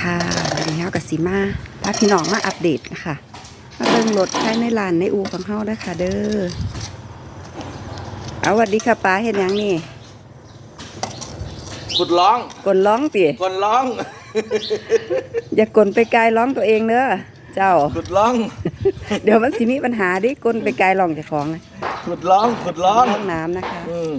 ค่ะวันนี้เฮากับสีมาพาพี่น้องมาอัปเดตนะคะมาเบิ่งรถภายในลานในอู่ของเฮาเด้อค่ะ เด้อเอาสวัสดีค่ะป้าเห็นยังนี่ขุดร้องกลร้องติกดร้องอย่ากลไปไกลร้องตัวเองเด้อเจ้า ขุดร้องเดี๋ยวมันสิมีปัญหาดิกลไปไกลร้องเจ้าของนะขุดร้องขุดร้องร้องน้ำนะคะอืม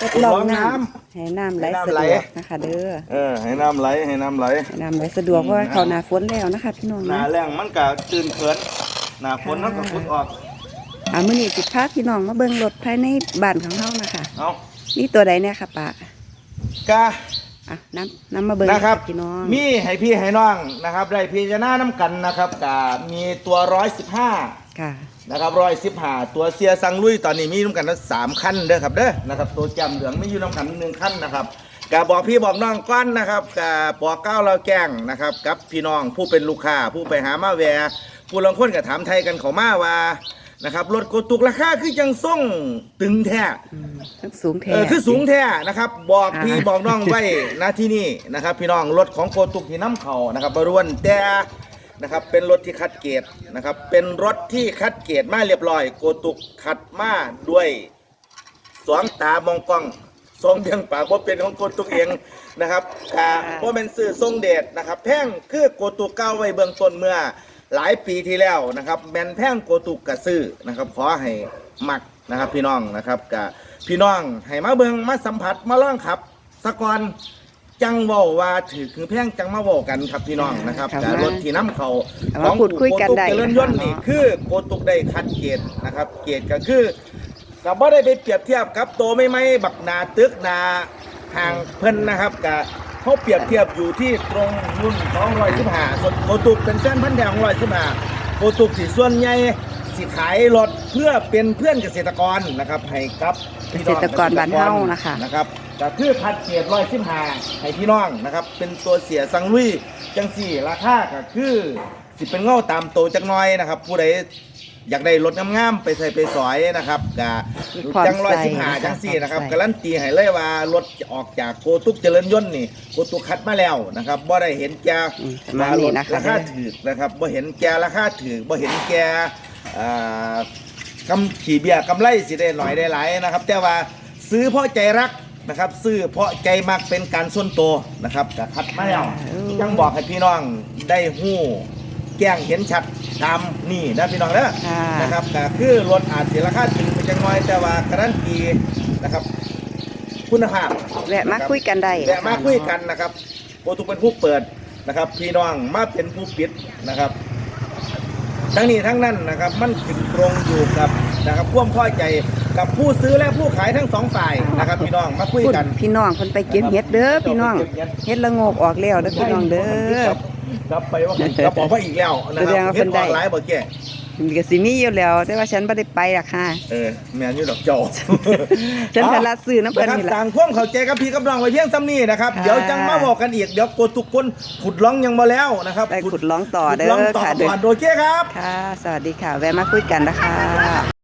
ทดลองร้องน้น้ำ ให้น้ำไหลให้น้ำสะไหลดวกนะคะเด้อเออให้น้ำไหลให้น้ำไหลให้น้ำไหลสะดวกเพราะว่าเขาหนาฝนแล้วนะคะ พี่น้องหนานะแรงมันก็ตื่นเขินหนาฝนค่ะมันก็ขุดออกอ่ามื้อนี้สิพาพี่น้องมาเบิ่งรถภายในบ้านของเฮานะคะเอานี่ตัวใดเนี่ยค่ะป้ากาอะน้ำน้ำมาเบิ่งนะครับพี่น้องมีให้พี่ให้น้องนะครับ ได้พิจารณาน้ำกันนะครับกามีตัวร้อยสิบห้า ค่ะ นะครับร้อยสิบห้าตัวเสียสังลุยตอนนี้มีน้ำกันทั้งสามขั้นเด้อครับเด้อนะครับตัวจำเหลืองไม่อยู่น้ำกันหนึ่งขั้นนะครับกาบอกพี่บอกน้องก้อนนะครับกาบอกเก้าเราแกล้งนะครับกับพี่น้องผู้เป็นลูกค้าผู้ไปหามาแวร์ผู้ลางคนก็ถามไทยกันเขามาว่านะครับรถโกตุกราคาคือจังส่งตึงแท้อืมทั้งสูงแท้เออคือสูงแท้นะครับ บอกอ่าพี่บอกน้องไว้นะที่นี่นะครับ พี่น้องรถของโกตุกที่น้ำเขานะครับบรวนแต่ นะครับ เป็นรถที่คัดเกรดนะครับ เป็นรถที่คัดเกรดมาเรียบร้อย โกตุกคัดมาด้วยสองตามองกล้องทรงเบียงปากว่าเป็นของโกตุกเองนะครับกาว่าเป็นสื่อทรงเดชนะครับ แพ่งคือโกตุกเก้าไว้เบื้องต้นเมื่อหลายปีที่แล้วนะครับ แมนแพ่งโกตุกกระซื้อนะครับ ขอให้มักนะครับพี่น้องนะครับกะพี่น้องให้มาเบิงมาสัมผัสมาล่องขับสะกอน จังเว้าว่าถือคือแพ่งจังมาเว้ากันครับพี่น้องนะครับครับกะรถที่น้ำเขาเอามาพูดคุยกันได้โกตุเจริญยนต์นี่นะคะ คือโกตุกได้คัดเกรดนะครับ เกรดก็คือกับว่าได้ไปเปรียบเทียบกับโตไม่ไม่บักหนาตึกหนาห่างเพิ่นนะครับกับเขาเปรียบเทียบอยู่ที่ตรงรุ่นของรอยสิบห้าส่วนโกตุกเป็นเส้นพันธุ์แดงรอยสิบห้าโกตุกสีส่วนใหญ่ สิขายรถเพื่อเป็นเพื่อนเกษตรกรนะครับให้กับพี่น้องเกษตรกรบ้านเฮานะคะนะครับก็คือพัดเกียรร้อยสิบห้าให้พี่น้องนะครับ เป็นตัวเสียสังลุยจังสี่ราคาก็คือสิเป็นเงาตามโตจักหน้อยนะครับ ผู้ใดอยากได้รถงามๆไปใส่ไปสอยนะครับก็พร้อมจังร้อยใส่สิบห้านะคะจังสี่นะครับพร้อมใส่การันตีให้เลยว่ารถจะออกจากโกตุกเจริญยนต์นี่โกตุกคัดมาแล้วนะครับบ่ได้เห็นแกอืมประมาณนี้นะคะราคาถือนะครับบ่เห็นแกราคาถือบ่เห็นแก อ่ากำขี่เบียร์กำไรสิได้หน่อยได้หลายนะครับ แต่ว่าซื้อเพราะใจรักนะครับ ซื้อเพราะใจมักเป็นการส่วนตัวนะครับก็คัดมาแล้วอืมยังบอกให้พี่น้องได้หู้แก้งเห็นชัดตามนี่นะพี่น้องเด้อค่ะนะครับก็คือรถอาจเสียราคาถึงไปจังน้อยแต่ว่าการันตีนะครับคุณภาพแวะมาคุยกันได้แวะมาคุยกันนะครับโกตุกเป็นผู้เปิดนะครับ พี่น้องมาเป็นผู้ปิดนะครับ ทั้งนี้ทั้งนั้นนะครับมันขึ้นตรงอยู่กับนะครับความพอใจกับผู้ซื้อและผู้ขายทั้งสองฝ่ายนะครับพี่น้องมาคุยพูดกันพี่น้องคนไปเก็บเห็ดเด้อพี่น้องเห็ดละโงกออกแล้วเด้อพี่น้องเด้อครับไปว่าก็บอกว่าอีกแล้วนะคแสดงรับว่าเฮ็ดเพิ่นอได้อนไลน์บ่แก่ มันก็สิมีอยู่แล้ว แต่ว่าฉันบ่ได้ไปอะค่ะ เออแม่นอยู่ดอกเจ้าฉันก็รับซื้อน้ำเพิ่นนี่ะครับล่ะต่างพ่วงเข้าใจกับพี่กับน้องไว้เพียงซ้ำนี้นะครับ ค่ะ เดี๋ยวจังมาบอกกันอีก เดี๋ยวโกทุกคนขุดร้องยังมาแล้วนะครับได้ขุดร้องต่อขุดเด้ร้องอต่อค่ะเด้ก่ออนโอเคครับ ค่ะ สวัสดีค่ะ แวะมาคุยกันนะคะ